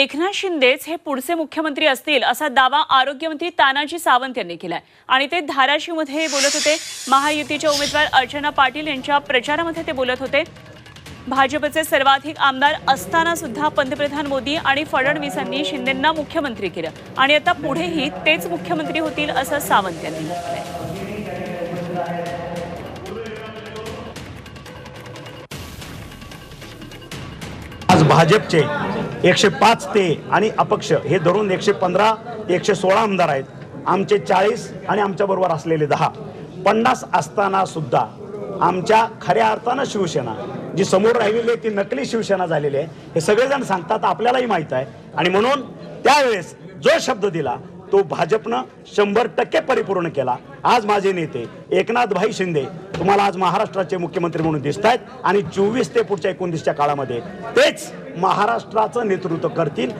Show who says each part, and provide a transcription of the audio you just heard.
Speaker 1: एकनाथ शिंदेच हे पुढचे मुख्यमंत्री असतील असा दावा आरोग्यमंत्री तानाजी सावंत यांनी केलाय. आणि ते धाराशिवमध्ये बोलत होते. महायुतीच्या उमेदवार अर्चना पाटील यांच्या प्रचारामध्ये ते बोलत होते. भाजपचे सर्वाधिक आमदार असताना सुद्धा पंतप्रधान मोदी आणि फडणवीसांनी शिंदेंना मुख्यमंत्री केलं. आणि आता पुढेही तेच मुख्यमंत्री होतील असं सावंत यांनी म्हटलंय.
Speaker 2: आज भाजपचे एकशे पाच ते आणि अपक्ष हे धरून एकशे पंधरा एकशे सोळा आमदार आहेत. आमचे चाळीस आणि आमच्याबरोबर असलेले दहा. पन्नास असताना सुद्धा आमच्या खऱ्या अर्थानं शिवसेना जी समोर राहिलेली आहे ती नकली शिवसेना झालेली आहे हे सगळेजण सांगतात आपल्यालाही माहीत आहे. आणि म्हणून त्यावेळेस जो शब्द दिला तो भाजपनं शंभर टक्के परिपूर्ण केला. आज माझे नेते एकनाथ भाई शिंदे तुम्हाला आज महाराष्ट्राचे मुख्यमंत्री म्हणून दिसत आहेत आणि चोवीस ते पुढच्या एकोणतीसच्या काळामध्ये तेच महाराष्ट्राचं नेतृत्व करतील.